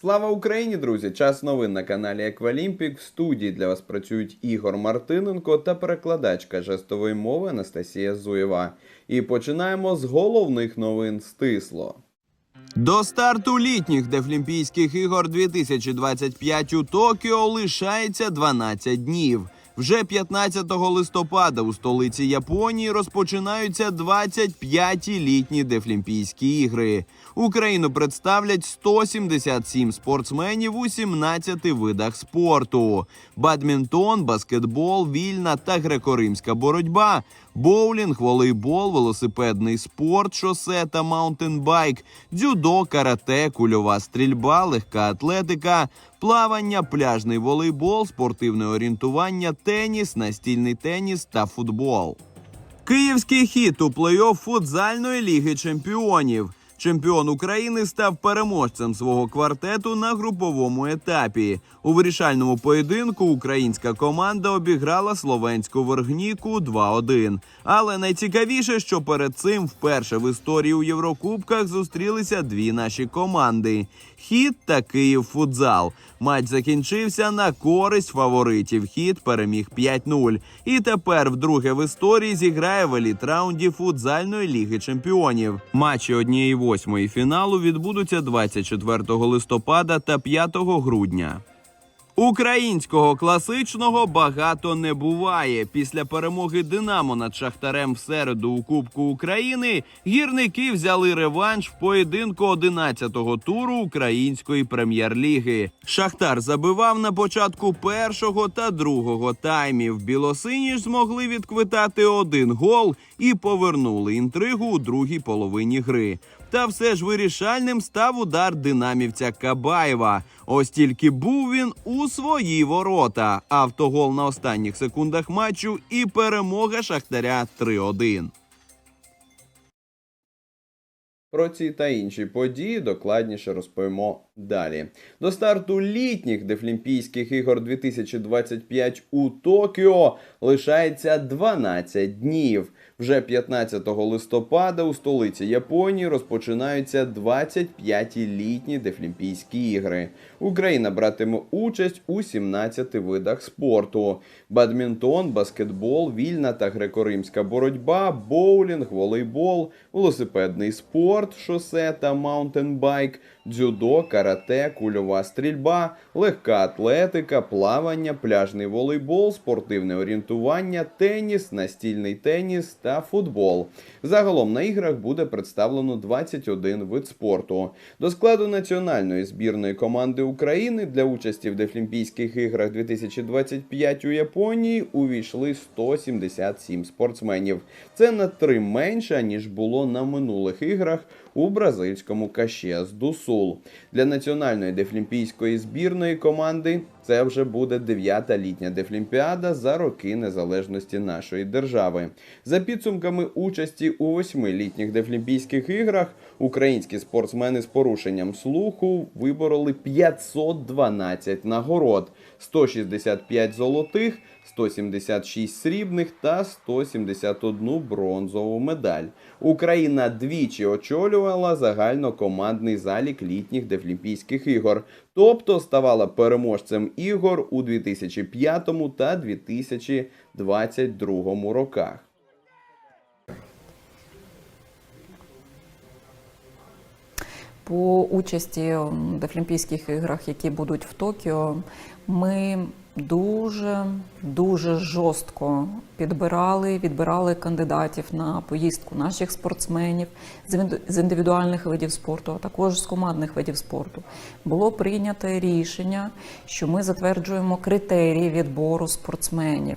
Слава Україні, друзі! Час новин на каналі Еквалімпік. В студії для вас працюють Ігор Мартиненко та перекладачка жестової мови Анастасія Зуєва. І починаємо з головних новин стисло. До старту літніх Дефлімпійських ігор 2025 у Токіо лишається 12 днів. Вже 15 листопада у столиці Японії розпочинаються 25-ті літні Дефлімпійські ігри. Україну представлять 177 спортсменів у 17 видах спорту: бадмінтон, баскетбол, вільна та греко-римська боротьба, боулінг, волейбол, велосипедний спорт, шосе та маунтенбайк, дзюдо, карате, кульова стрільба, легка атлетика, плавання, пляжний волейбол, спортивне орієнтування, теніс, настільний теніс та футбол. Київський хіт у плей-офф футзальної ліги чемпіонів. Чемпіон України став переможцем свого квартету на груповому етапі. У вирішальному поєдинку українська команда обіграла словенську вергніку 2-1. Але найцікавіше, що перед цим вперше в історії у Єврокубках зустрілися дві наші команди: Хіт та Київ футзал. Матч закінчився на користь фаворитів. Хіт переміг 5-0. І тепер вдруге в історії зіграє в еліт-раунді футзальної ліги чемпіонів. Матчі однієї восьмої фіналу відбудуться 24 листопада та 5 грудня. Українського класичного багато не буває. Після перемоги Динамо над Шахтарем в середу у Кубку України гірники взяли реванш в поєдинку 11-го туру української прем'єр-ліги. Шахтар забивав на початку першого та другого таймів. Білосині ж змогли відквитати один гол і повернули інтригу у другій половині гри. Та все ж вирішальним став удар динамівця Кабаєва. Ось тільки був він у свої ворота. Автогол на останніх секундах матчу і перемога Шахтаря 3-1. Про ці та інші події докладніше розповімо далі. До старту літніх Дефлімпійських ігор 2025 у Токіо лишається 12 днів. Вже 15 листопада у столиці Японії розпочинаються 25-ті літні Дефлімпійські ігри. Україна братиме участь у 17 видах спорту: бадмінтон, баскетбол, вільна та греко-римська боротьба, боулінг, волейбол, велосипедний спорт, шосе та маунтенбайк, дзюдо, карате, кульова стрільба, легка атлетика, плавання, пляжний волейбол, спортивне орієнтування, теніс, настільний теніс та футбол. Загалом на іграх буде представлено 21 вид спорту. До складу національної збірної команди України для участі в Дефлімпійських іграх 2025 у Японії увійшли 177 спортсменів. Це на три менше ніж було на минулих іграх у бразильському Кашіас ду Сул. Для національної дефлімпійської збірної команди це вже буде дев'ята літня дефлімпіада за роки незалежності нашої держави. За підсумками участі у восьми літніх дефлімпійських іграх українські спортсмени з порушенням слуху вибороли 512 нагород, 165 золотих. 176 срібних та 171 бронзову медаль. Україна двічі очолювала загальнокомандний залік літніх Дефлімпійських ігор, тобто ставала переможцем ігор у 2005 та 2022 роках. По участі в Дефлімпійських іграх, які будуть в Токіо, ми дуже дуже жорстко підбирали, відбирали кандидатів на поїздку наших спортсменів з індивідуальних видів спорту, а також з командних видів спорту. Було прийнято рішення, що ми затверджуємо критерії відбору спортсменів.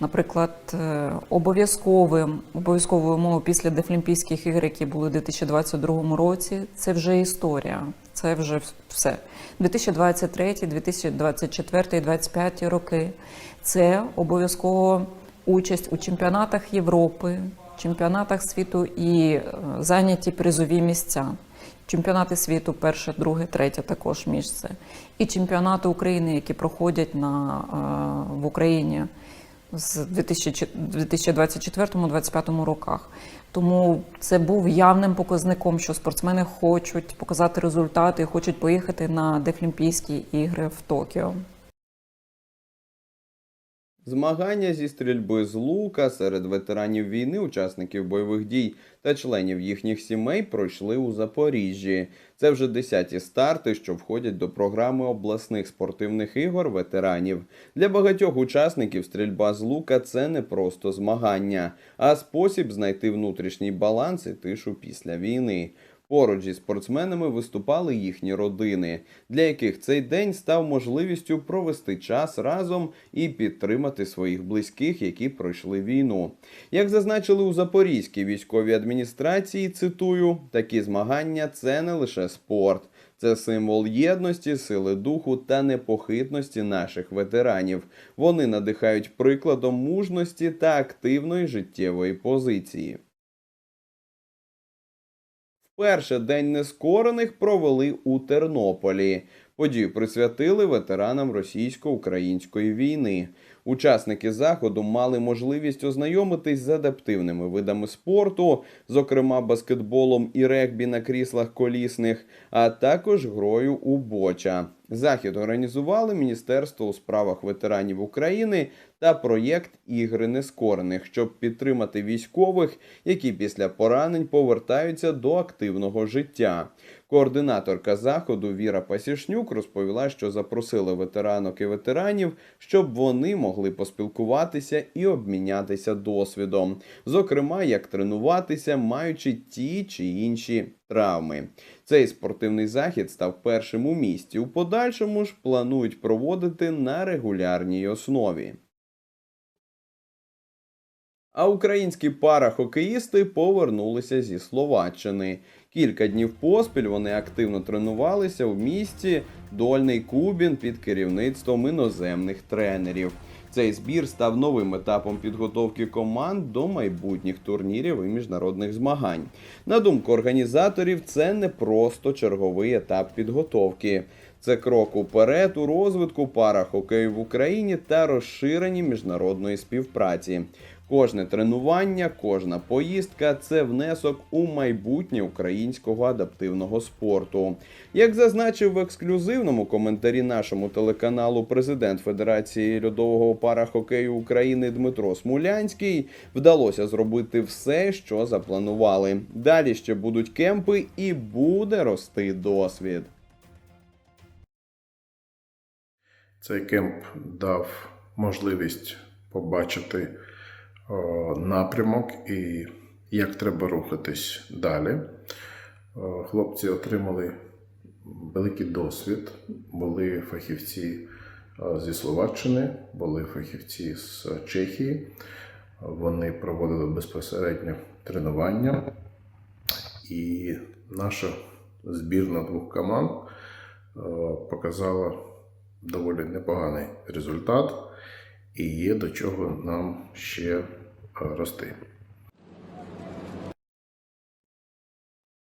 Наприклад, е, обов'язковим обов'язковою умовою після Дефлімпійських ігор, які були у 2022 році, це вже історія. Це вже все. 2023, 2024 і 2025 роки це обов'язково участь у чемпіонатах Європи, чемпіонатах світу і е, зайняті призові місця. Чемпіонати світу перше, друге, третє також місце. І чемпіонати України, які проходять на, е, в Україні з 2024-2025 роках. Тому це був явним показником, що спортсмени хочуть показати результати, хочуть поїхати на Дефлімпійські ігри в Токіо. Змагання зі стрільби з лука серед ветеранів війни, учасників бойових дій та членів їхніх сімей пройшли у Запоріжжі. Це вже десяті старти, що входять до програми обласних спортивних ігор ветеранів. Для багатьох учасників стрільба з лука це не просто змагання, а спосіб знайти внутрішній баланс і тишу після війни. Поруч зі спортсменами виступали їхні родини, для яких цей день став можливістю провести час разом і підтримати своїх близьких, які пройшли війну. Як зазначили у Запорізькій військовій адміністрації, цитую, такі змагання це не лише спорт. Це символ єдності, сили духу та непохитності наших ветеранів. Вони надихають прикладом мужності та активної життєвої позиції. Вперше День нескорених провели у Тернополі. Подію присвятили ветеранам російсько-української війни. Учасники заходу мали можливість ознайомитись з адаптивними видами спорту, зокрема баскетболом і регбі на кріслах колісних, а також грою у боча. Захід організували Міністерство у справах ветеранів України та проєкт Ігри нескорених, щоб підтримати військових, які після поранень повертаються до активного життя. Координаторка заходу Віра Пасішнюк розповіла, що запросили ветеранок і ветеранів, щоб вони могли поспілкуватися і обмінятися досвідом, зокрема, як тренуватися, маючи ті чи інші травми. Цей спортивний захід став першим у місті. У подальшому ж планують проводити на регулярній основі. А українські парахокеїсти повернулися зі Словаччини. Кілька днів поспіль вони активно тренувалися в місті Дольний Кубін під керівництвом іноземних тренерів. Цей збір став новим етапом підготовки команд до майбутніх турнірів і міжнародних змагань. На думку організаторів, це не просто черговий етап підготовки. Це крок уперед у розвитку парахокею в Україні та розширенні міжнародної співпраці. Кожне тренування, кожна поїздка це внесок у майбутнє українського адаптивного спорту. Як зазначив в ексклюзивному коментарі нашому телеканалу президент Федерації льодового парахокею України Дмитро Смулянський, вдалося зробити все, що запланували. Далі ще будуть кемпи і буде рости досвід. Цей кемп дав можливість побачити напрямок і як треба рухатись далі. Хлопці отримали великий досвід, були фахівці зі Словаччини, були фахівці з Чехії. Вони проводили безпосередньо тренування, і наша збірна двох команд е, показала доволі непоганий результат, і є до чого нам ще е, рости.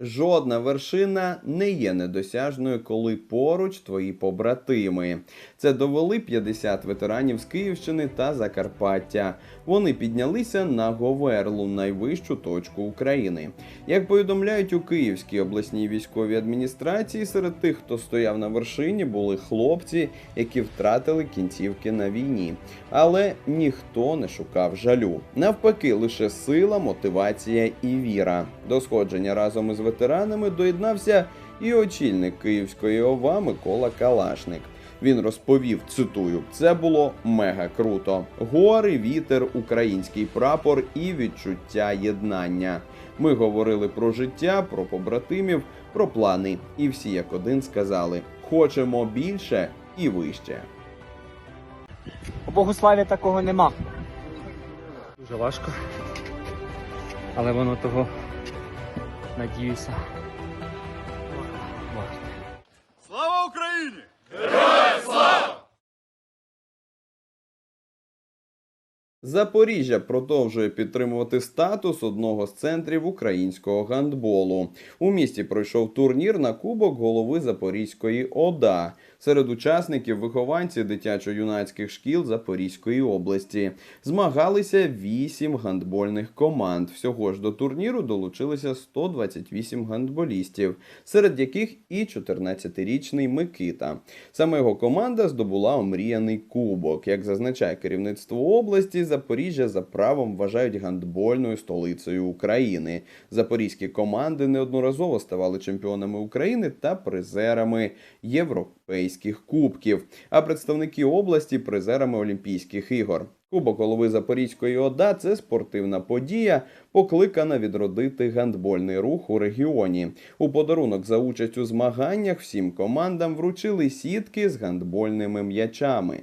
Жодна вершина не є недосяжною, коли поруч твої побратими. Це довели 50 ветеранів з Київщини та Закарпаття. Вони піднялися на Говерлу, найвищу точку України. Як повідомляють у Київській обласній військовій адміністрації, серед тих, хто стояв на вершині, були хлопці, які втратили кінцівки на війні. Але ніхто не шукав жалю. Навпаки, лише сила, мотивація і віра. До сходження разом із ветеранами доєднався і очільник Київської ОВА Микола Калашник. Він розповів, цитую, це було мега круто. Гори, вітер, український прапор і відчуття єднання. Ми говорили про життя, про побратимів, про плани. І всі як один сказали: хочемо більше і вище. У Богославі такого нема. Дуже важко. Але воно того, надіюся. Варто. Слава Україні! Запоріжжя продовжує підтримувати статус одного з центрів українського гандболу. У місті пройшов турнір на кубок голови Запорізької ОДА. Серед учасників вихованці дитячо-юнацьких шкіл Запорізької області. Змагалися вісім гандбольних команд. Всього ж до турніру долучилися 128 гандболістів, серед яких і 14-річний Микита. Саме його команда здобула омріяний кубок. Як зазначає керівництво області, Запоріжжя за правом вважають гандбольною столицею України. Запорізькі команди неодноразово ставали чемпіонами України та призерами європейських кубків, а представники області призерами Олімпійських ігор. Кубок голови Запорізької ОДА це спортивна подія, покликана відродити гандбольний рух у регіоні. У подарунок за участь у змаганнях всім командам вручили сітки з гандбольними м'ячами.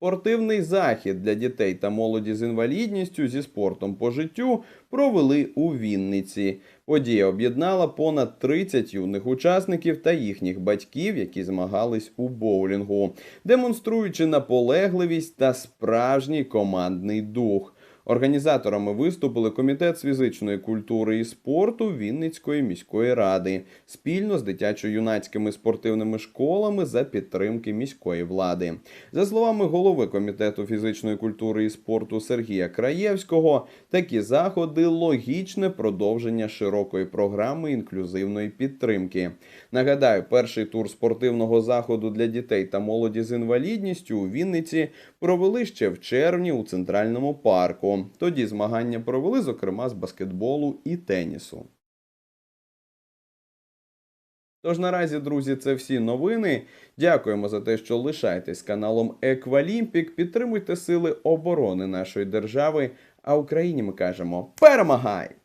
Спортивний захід для дітей та молоді з інвалідністю зі спортом по життю провели у Вінниці. Подія об'єднала понад 30 юних учасників та їхніх батьків, які змагались у боулінгу, демонструючи наполегливість та справжній командний дух. Організаторами виступили комітет з фізичної культури і спорту Вінницької міської ради спільно з дитячо-юнацькими спортивними школами за підтримки міської влади. За словами голови комітету фізичної культури і спорту Сергія Краєвського, такі заходи логічне продовження широкої програми інклюзивної підтримки. Нагадаю, перший тур спортивного заходу для дітей та молоді з інвалідністю у Вінниці провели ще в червні у центральному парку. Тоді змагання провели, зокрема, з баскетболу і тенісу. Тож наразі, друзі, це всі новини. Дякуємо за те, що лишаєтесь каналом Еквалімпік. Підтримуйте сили оборони нашої держави. А Україні ми кажемо перемагай!